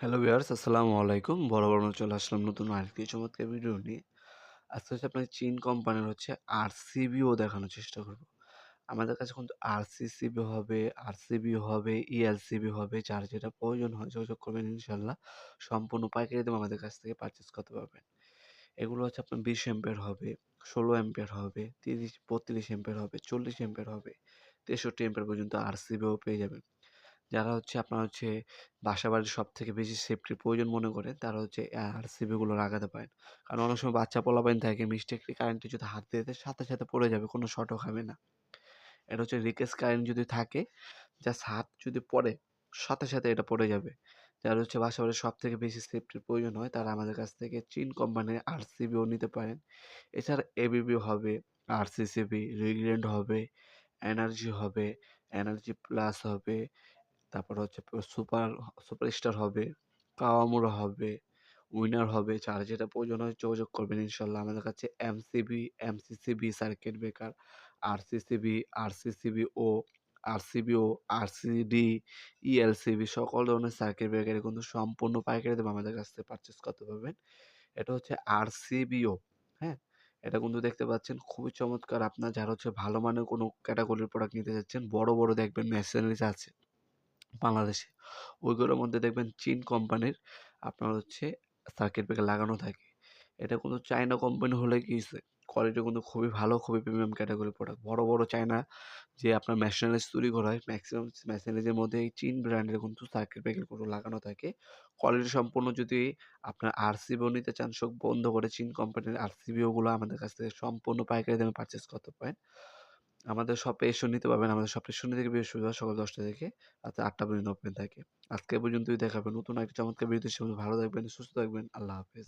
Hello viewers, আসসালামু আলাইকুম। বড় বড় চলে আসলাম নতুন আরেকটি চমৎকার ভিডিও নিয়ে। আজকে হচ্ছে আপনার চীন কোম্পানির হচ্ছে আরসিবিও দেখানোর চেষ্টা করব। আমাদের কাছে কিন্তু আরসিসিবি হবে আরসিবি হবে, ইএলসিবি হবে, যার যেটা প্রয়োজন হয় যোগাযোগ করবেন ইনশাল্লাহ সম্পূর্ণ পাইকারি দাম আমাদের কাছ থেকে পারচেস করতে পারবেন। এগুলো হচ্ছে আপনার বিশ এম্পের হবে, ষোলো এম্পের হবে, তিরিশ, বত্রিশ এম্পের হবে, চল্লিশ এম্পের হবে, তেষট্টি এম্পের পর্যন্ত আরসিবিও পেয়ে যাবেন। যারা হচ্ছে আপনার হচ্ছে বাসা বাসাবাড়ির সব থেকে বেশি সেফটির প্রয়োজন মনে করে, তারা হচ্ছে আর আরসিবিগুলো লাগাতে পারেন। কারণ অনেক সময় বাচ্চা পোলাপাইন থাকে মিস্টেকলি কারেন্টে যদি হাত দিয়ে দেয়, সাথে সাথে পড়ে যাবে, কোনো শর্টও খাবে না। এটা হচ্ছে রিকেস কারেন্ট যদি থাকে জাস্ট হাত যদি পড়ে, সাথে সাথে এটা পড়ে যাবে। যারা হচ্ছে বাসা বাসাবাড়ির সব থেকে বেশি সেফটির প্রয়োজন হয়, তারা আমাদের কাছ থেকে চীন কোম্পানির আরসিবিও নিতে পারেন। এছাড়া এবিবি হবে আরসিসিবি রিগ্রেন্ড হবে এনার্জি হবে এনার্জি প্লাস হবে তারপর হচ্ছে সুপার, সুপারস্টার হবে কাওয়ামুরা হবে, উইনার হবে, যার যেটা প্রয়োজন হয় যোগাযোগ করবেন ইনশাল্লাহ। আমাদের কাছে MCB MCCB circuit breaker RCCB RCCB ও আরসিবিও আরসিডি ইএলসিবি সকল ধরনের সার্কিট ব্রেকার কিন্তু সম্পূর্ণ পাইকারি দামে আমাদের কাছ থেকে পারচেস করতে পারবেন। এটা হচ্ছে আরসিবিও হ্যাঁ? এটা কিন্তু দেখতে পাচ্ছেন খুবই চমৎকার। আপনার যারা হচ্ছে ভালো মানের কোনো ক্যাটাগরির প্রোডাক্ট নিতে যাচ্ছেন বড় বড় দেখবেন মেশিনারিজ আছে। বাংলাদেশে। ওইগুলোর মধ্যে দেখবেন চীন কোম্পানির আপনার হচ্ছে সার্কিট ব্রেকার লাগানো থাকে। এটা কিন্তু চায়না কোম্পানি হলে কি কোয়ালিটি কিন্তু খুবই ভালো, খুবই প্রিমিয়াম ক্যাটাগরি প্রোডাক্ট বড় বড় চায়না যে আপনার মেশিনারিজ তৈরি করা হয় ম্যাক্সিমাম মেশিনারিজের মধ্যে এই চীন ব্র্যান্ডের কিন্তু সার্কিট ব্রেকারগুলো লাগানো থাকে। কোয়ালিটি সম্পূর্ণ যদি আপনার আরসিবিও নিতে চান সব বন্ধ করে চীন কোম্পানির আরসিবিওগুলো আমাদের কাছ থেকে সম্পূর্ণ পাইকারি দামে পারচেস করতে পারেন। আমাদের শপে এসে নিতে পারবেন। আমাদের শপে শনি থেকে বৃহস্পতিবার সকাল দশটা থেকে রাত আটটা পর্যন্ত ওপেন থাকে। আজকে পর্যন্তই দেখাবেন নতুন একটা চমৎকার ভিডিও ভালো থাকবেন, সুস্থ থাকবেন। আল্লাহ হাফেজ।